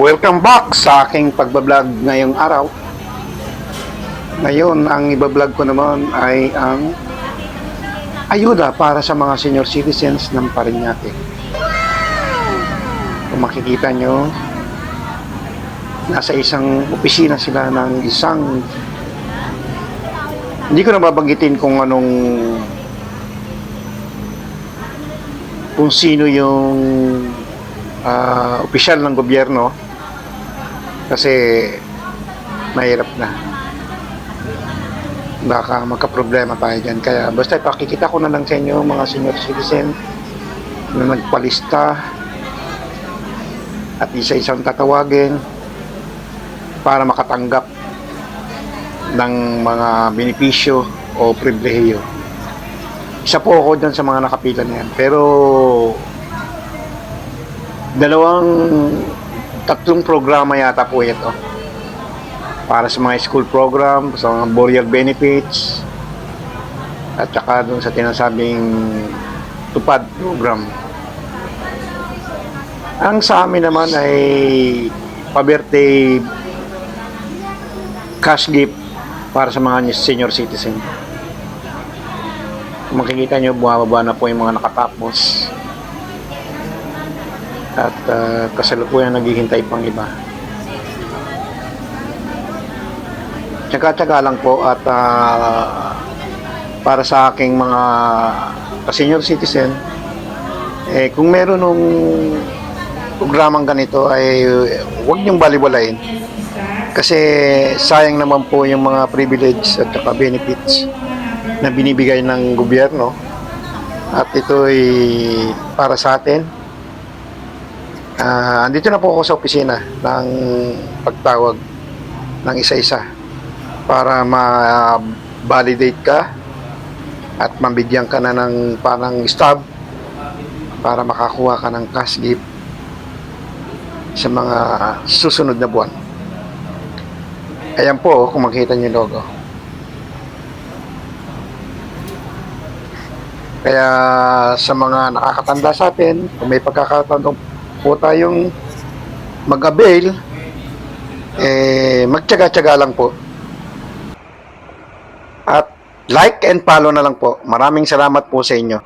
Welcome back sa aking pagbablog ngayong araw. Ngayon, ang ibablog ko naman ay ang ayuda para sa mga senior citizens ng Parañaque. Kung makikita nyo, nasa isang opisina sila ng isang hindi ko na babanggitin kung anong kung sino yung ah, opisyal ng gobyerno kasi mahirap na. Baka magka-problema tayo dyan. Kaya basta ipakikita ko na lang sa inyo mga senior citizen na nagpalista at isa-isang tatawagin para makatanggap ng mga benepisyo o pribilehiyo. Isa po ako dyan sa mga nakapila na yan pero dalawang tatlong programa yata po ito para sa mga school program, sa mga burial benefits at saka dun sa tinasabing tupad program. Ang sa amin naman ay pa-birthday cash gift para sa mga senior citizen. Kung makikita nyo, bumababa na po yung mga nakatapos at uh, kasalukuyan naghihintay pang iba. Tsaga-tsaga lang po at ah, para sa aking mga senior citizen, eh, kung meron nung programang ganito ay huwag niyong baliwalain. Kasi sayang naman po yung mga privilege at saka benefits na binibigay ng gobyerno. At ito ay para sa atin Ah, andito na po ako sa opisina ng pagtawag ng isa-isa para ma-validate ka at mabigyan ka na ng parang stub para makakuha ka ng cash gift sa mga susunod na buwan. Ayan po, kung makita niyo logo. Kaya sa mga nakakatanda sa atin, kung may pagkakataon po tayong mag-avail, eh, magtyaga-tyaga lang po. At like and follow na lang po. Maraming salamat po sa inyo.